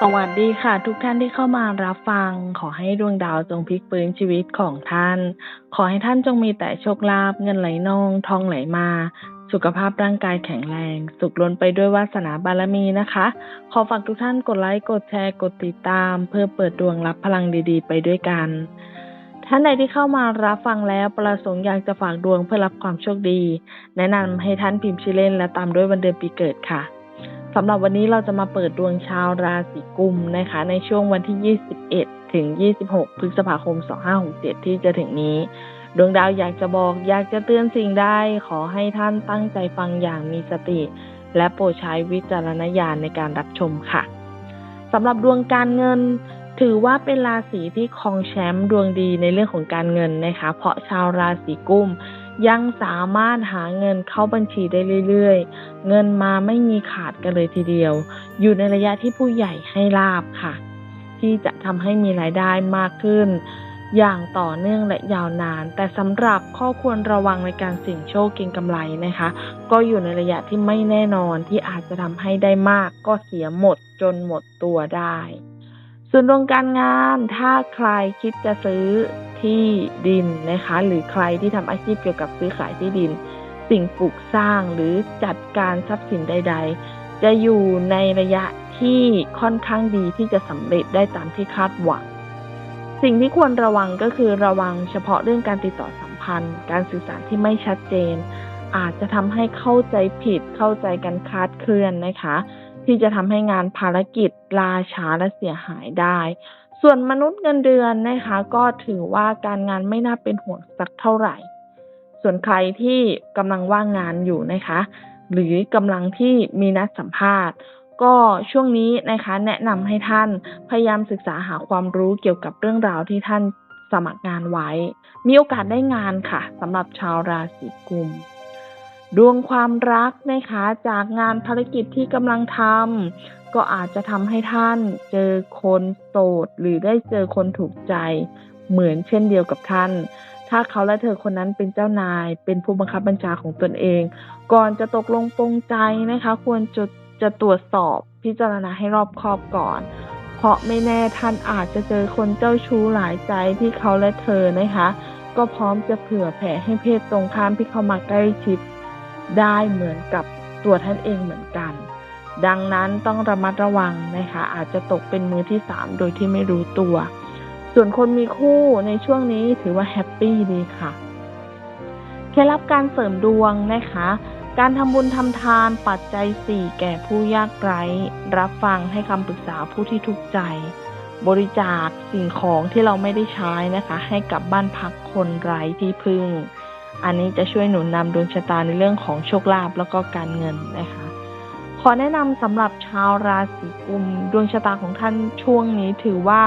สวัสดีค่ะ ทุกท่านที่เข้ามารับฟัง ขอให้ดวงดาวจงพลิกฟื้นชีวิตของท่าน ขอให้ท่านจงมีแต่โชคลาภเงินไหลนอง ทองไหลมา สุขภาพร่างกายแข็งแรง สุขล้นไปด้วยวาสนาบารมีนะคะ ขอฝากทุกท่านกดไลค์กดแชร์กดติดตาม เพื่อเปิดดวงรับพลังดีๆ ไปด้วยกัน ท่านใดที่เข้ามารับฟังแล้วประสงค์อยากจะฝากดวงเพื่อรับความโชคดี แนะนำให้ท่านพิมพ์ชื่อเล่นและตามด้วยวันเดือนปีเกิดค่ะ สำหรับวันนี้เราจะมาเปิดดวงชาวราศีกุมนะคะ ในช่วงวันที่ 21 ถึง 26 พฤษภาคม 2567 ที่จะถึงนี้ ดวงดาวอยากจะบอกอยากจะเตือนสิ่งใดขอให้ท่านตั้งใจฟังอย่างมีสติ และโปรดใช้วิจารณญาณในการรับชมค่ะสำหรับดวงการเงิน ถือว่าเป็นราศีที่ครองแชมป์ดวงดีในเรื่องของการเงินนะคะ เพราะชาวราศีกุม ยังสามารถหาเงินเข้าบัญชีได้เรื่อยๆ เงินมาไม่มีขาดกันเลยทีเดียว อยู่ในระยะที่ผู้ใหญ่ให้ลาบค่ะ ที่จะทำให้มีรายได้มากขึ้น อย่างต่อเนื่องและยาวนาน แต่สำหรับข้อควรระวังในการเสี่ยงโชคเก็งกำไรนะคะ ก็อยู่ในระยะที่ไม่แน่นอนที่อาจจะทำให้ได้มากก็เสียหมดจนหมดตัวได้ ส่วนดวงการงานถ้าใครคิดจะซื้อที่ดินนะคะ หรือใครที่ทำอาชีพเกี่ยวกับซื้อขายที่ดิน สิ่งปลูกสร้างหรือจัดการทรัพย์สินใด ๆ จะอยู่ในระยะที่ค่อนข้างดีที่จะสำเร็จได้ตามที่คาดหวัง สิ่งที่ควรระวังก็คือระวังเฉพาะเรื่องการติดต่อสัมพันธ์ การสื่อสารที่ไม่ชัดเจน อาจจะทำให้เข้าใจผิดเข้าใจกันคลาดเคลื่อนนะคะ ที่จะทำให้งานภารกิจลาช้าและเสียหายได้ ส่วนมนุษย์เงินเดือนนะคะก็ถือว่าการงานไม่น่าเป็นห่วงสักเท่าไหร่ ส่วนใครที่กำลังว่างงานอยู่นะคะ หรือกำลังที่มีนัดสัมภาษณ์ ก็ช่วงนี้นะคะแนะนำให้ท่านพยายามศึกษาหาความรู้เกี่ยวกับเรื่องราวที่ท่านสมัครงานไว้ มีโอกาสได้งานค่ะสำหรับชาวราศีกุม ดวงความรักนะคะจากงานภารกิจที่กำลังทำก็อาจจะทำให้ท่านเจอคนโสดหรือได้เจอคนถูกใจ เหมือนเช่นเดียวกับท่าน ถ้าเขาและเธอคนนั้นเป็นเจ้านาย เป็นผู้บังคับบัญชาของตนเอง ก่อนจะตกลงปรงใจนะคะ ควรจะจะตรวจสอบพิจารณาให้รอบคอบก่อน เพราะไม่แน่ท่านอาจจะเจอคนเจ้าชู้หลายใจที่เขาและเธอนะคะ ก็พร้อมจะเผื่อแผ่ให้เพศตรงข้ามที่เข้ามาใกล้ชิด ได้เหมือนกับตัวท่านเองเหมือนกัน ดังนั้นต้องระมัดระวังนะคะ อาจจะตกเป็นมือที่สามโดยที่ไม่รู้ตัว ส่วนคนมีคู่ในช่วงนี้ถือว่าแฮปปี้ดีค่ะเคล็ดลับการเสริมดวงนะคะ การทำบุญทำทานปัจจัยสี่แก่ผู้ยากไร้ รับฟังให้คำปรึกษาผู้ที่ทุกข์ใจ บริจาคสิ่งของที่เราไม่ได้ใช้นะคะ ให้กับบ้านพักคนไร้ที่พึ่ง อันนี้จะช่วยหนุนนำดวงชะตาในเรื่องของโชคลาภแล้วก็การเงินนะคะ ขอแนะนำสำหรับชาวราศีกุม ดวงชะตาของท่านช่วงนี้ถือว่า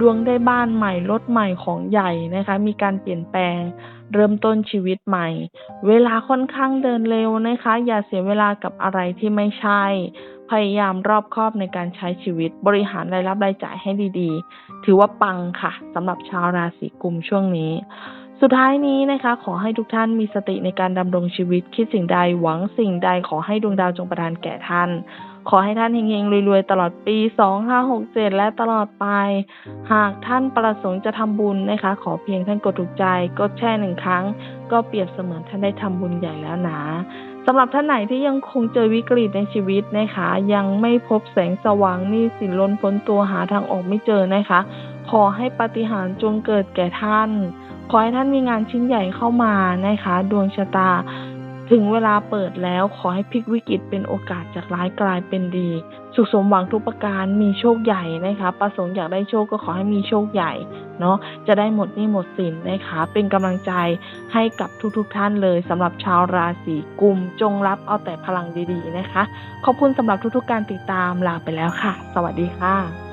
ดวงได้บ้านใหม่รถใหม่ของใหญ่นะคะ มีการเปลี่ยนแปลง เริ่มต้นชีวิตใหม่ เวลาค่อนข้างเดินเร็วนะคะ อย่าเสียเวลากับอะไรที่ไม่ใช่ พยายามรอบคอบในการใช้ชีวิต บริหารรายรับรายจ่ายให้ดีๆ ถือว่าปังค่ะสำหรับชาวราศีกุมช่วงนี้ สุดท้ายนี้นะคะ ขอให้ทุกท่านมีสติในการดำรงชีวิต คิดสิ่งใดหวังสิ่งใดขอให้ดวงดาวจงประทานแก่ท่าน ขอให้ท่านเฮงๆรวยๆ ตลอดปี 2567 และตลอดไป หากท่านประสงค์จะทำบุญนะคะ ขอเพียงท่านกดถูกใจกดแชร์หนึ่งครั้ง ก็เปรียบเสมือนท่านได้ทำบุญใหญ่แล้วนะสำหรับท่านไหนที่ยังคงเจอวิกฤตในชีวิตนะคะ ยังไม่พบแสงสว่างนี่สินล้นพ้นตัวหาทางออกไม่เจอนะคะ ขอให้ปาฏิหาริย์จงเกิดแก่ท่าน ขอให้ท่านมีงานชิ้นใหญ่เข้ามานะคะ ดวงชะตา ถึงเวลาเปิดแล้วขอให้พลิกวิกฤตเป็นโอกาสจากร้ายกลายเป็นดี สุขสมหวังทุกประการมีโชคใหญ่นะคะ ประสงค์อยากได้โชคก็ขอให้มีโชคใหญ่เนาะจะได้หมดหนี้หมดสินนะคะ เป็นกำลังใจให้กับทุกๆทท่านเลยสำหรับชาวราศีกุมจงรับเอาแต่พลังดีๆนะคะ ขอบคุณสำหรับทุกๆการติดตามลาไปแล้วค่ะ สวัสดีค่ะ